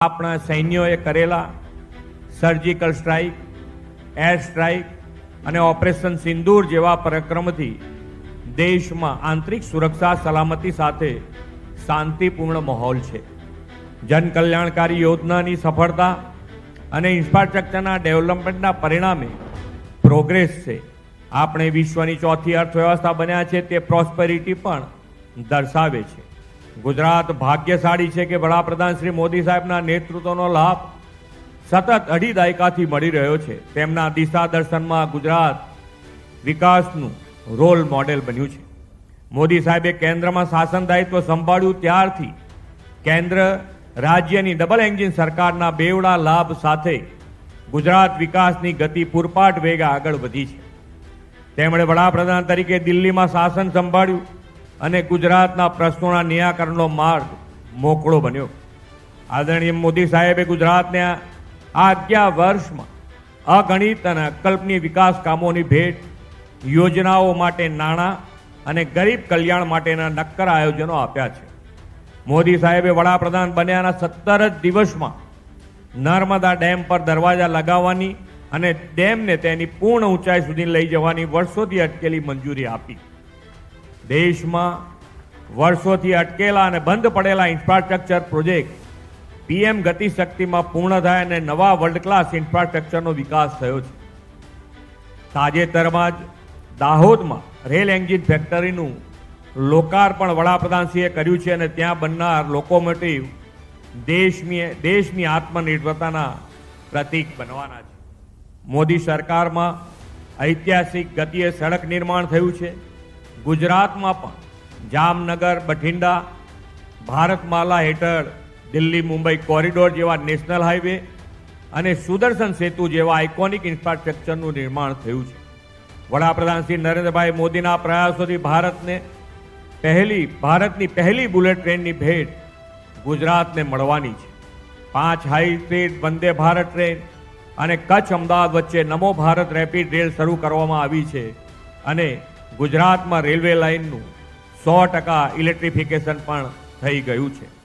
આપણા સૈન્યોએ કરેલા સર્જિકલ સ્ટ્રાઇક એર સ્ટ્રાઇક અને ઓપરેશન સિંદૂર જેવા પરાક્રમથી દેશમાં આંતરિક સુરક્ષા સલામતી સાથે શાંતિપૂર્ણ માહોલ છે. જનકલ્યાણકારી યોજનાની સફળતા અને ઇન્ફ્રાસ્ટ્રક્ચરના ડેવલપમેન્ટના પરિણામે પ્રોગ્રેસ છે. આપણે વિશ્વની ચોથી અર્થવ્યવસ્થા બન્યા છે, તે પ્રોસ્પેરિટી પણ દર્શાવે છે. ગુજરાત ભાગ્યશાળી છે કે વડાપ્રધાન શ્રી મોદી સાહેબના નેતૃત્વનો લાભ સતત અઢી દાયકાથી મળી રહ્યો છે. તેમના દિશા દર્શનમાં ગુજરાત વિકાસનું રોલ મોડેલ બન્યું છે. મોદી સાહેબે કેન્દ્રમાં શાસન દાયિત્વ સંભાળ્યું ત્યારથી કેન્દ્ર રાજ્યની ડબલ એન્જિન સરકારના બેવડા લાભ સાથે ગુજરાત વિકાસની ગતિ પૂરપાટ વેગા આગળ વધી છે. તેમણે વડાપ્રધાન તરીકે દિલ્હીમાં શાસન સંભાળ્યું. અને ગુજરાતના પ્રશ્નોના નિરાકરણનો માર્ગ મોકળો બન્યો. આદરણીય મોદી સાહેબે ગુજરાતને આ અગિયાર વર્ષમાં અગણિત અને અકલ્પનીય વિકાસ કામોની ભેટ, યોજનાઓ માટે નાણાં અને ગરીબ કલ્યાણ માટેના નક્કર આયોજનો આપ્યા છે. મોદી સાહેબે વડાપ્રધાન બન્યાના સત્તર જ દિવસમાં નર્મદા ડેમ પર દરવાજા લગાવવાની અને ડેમને તેની પૂર્ણ ઊંચાઈ સુધી લઈ જવાની વર્ષોથી અટકેલી મંજૂરી આપી. દેશમાં વર્ષોથી અટકેલા અને બંધ પડેલા ઇન્ફ્રાસ્ટ્રક્ચર પ્રોજેક્ટ પીએમ ગતિશક્તિમાં પૂર્ણ થાય અને નવા વર્લ્ડ ક્લાસ ઇન્ફ્રાસ્ટ્રક્ચરનો વિકાસ થયો છે. તાજેતરમાં જ દાહોદમાં રેલ એન્જિન ફેક્ટરીનું લોકાર્પણ વડાપ્રધાનશ્રીએ કર્યું છે અને ત્યાં બનનાર લોકોમોટિવ દેશની દેશની આત્મનિર્ભરતાના પ્રતીક બનવાના છે. મોદી સરકારમાં ઐતિહાસિક ગતિએ સડક નિર્માણ થયું છે. ગુજરાતમાં પણ જામનગર, બઠિંડા, ભારતમાલા હેઠળ દિલ્હી, મુંબઈ કોરિડોર જેવા નેશનલ હાઈવે અને સુદર્શન સેતુ જેવા આઇકોનિક ઇન્ફ્રાસ્ટ્રક્ચરનું નિર્માણ થયું છે. વડાપ્રધાન શ્રી નરેન્દ્રભાઈ મોદીના પ્રયાસોથી ભારતને પહેલી, ભારતની પહેલી બુલેટ ટ્રેનની ભેટ ગુજરાતને મળવાની છે. પાંચ high speed Vande Bharat train અને કચ્છ અમદાવાદ વચ્ચે નમો ભારત રેપિડ રેલ શરૂ કરવામાં આવી છે અને ગુજરાતમાં રેલવે લાઇનનું સો ટકા ઇલેક્ટ્રિફિકેશન પણ થઈ ગયું છે.